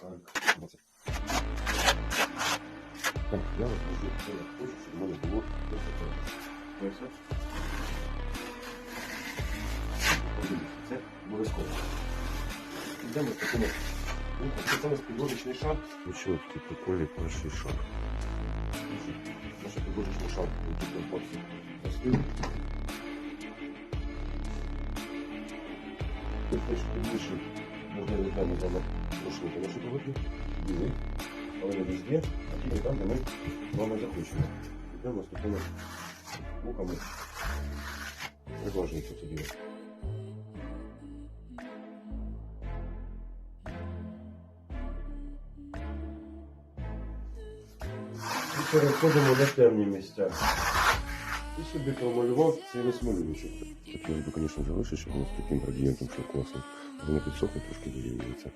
Так, 20. Так, я вот вижу, що я хочу, щоб в мене було 10 Ось. Подивіться, Це обов'язково. Йдемо в такому. Ну, Це саме підложечний шар. Включили такий прикольний перший шар. Наш підложечний шар, який компорції. Розкрив. Тут теж підвищив, можна руками там пройшли по нашій погоді. Білий. Але не везде, а тільки там, де ми з вами захочемо. Йдемо з такими руками. Приглажуємо це діло. Переходимо на темні місця. І собі промалював цей смолюючок. Хотілося б, звісно, залишити, щоб воно з таким градієнтом все класно. Воно підсохне, трошки вирівнюється.